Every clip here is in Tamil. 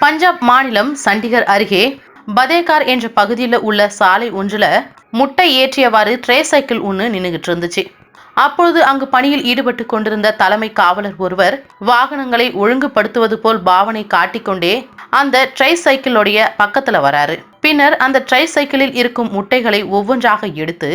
பஞ்சாப் மாநிலம் சண்டிகர் அருகே பதேகார் என்ற பகுதியில் உள்ள சாலை ஒன்றில் முட்டை ஏற்றியவாறு ட்ரே சைக்கிள் ஒன்று நின்றுகிட்டு இருந்துச்சு. அப்பொழுது அங்கு பணியில் ஈடுபட்டு கொண்டிருந்த தலைமை காவலர் ஒருவர் வாகனங்களை ஒழுங்குபடுத்துவது போல் பாவனை காட்டிக்கொண்டே அந்த ட்ரை சைக்கிளுடைய பக்கத்துல வராரு. பின்னர் அந்த ட்ரை சைக்கிளில் இருக்கும் முட்டைகளை ஒவ்வொன்றாக எடுத்து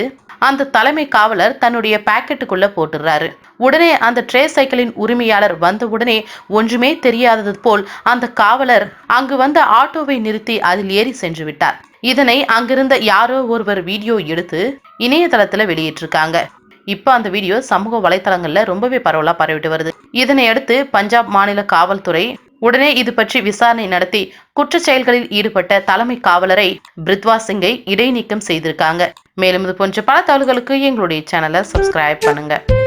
அந்த தலைமை காவலர் தன்னுடைய பாக்கெட்டுக்குள்ள போட்டுறாரு உடனே அந்த ட்ரே சைக்கிளின் உரிமையாளர் வந்தவுடனே ஒன்றுமே தெரியாதது போல் அந்த காவலர் அங்கு வந்த ஆட்டோவை நிறுத்தி அதில் ஏறி சென்று விட்டார். இதனை அங்கிருந்த யாரோ ஒருவர் வீடியோ எடுத்து இணையதளத்துல வெளியிட்டிருக்காங்க. இப்போ அந்த வீடியோ சமூக வலைத்தளங்களில் ரொம்பவே பரவலாக பரவிட்டு வருது. இதனை அடுத்து பஞ்சாப் மாநில காவல்துறை உடனே இது பற்றி விசாரணை நடத்தி குற்ற செயல்களில் ஈடுபட்ட தலைமை காவலரை பிரித்வா சிங்கை இடைநீக்கம் செய்திருக்காங்க. மேலும் இது போன்ற பல தகவல்களுக்கு எங்களுடைய சேனலை சப்ஸ்கிரைப் பண்ணுங்கள்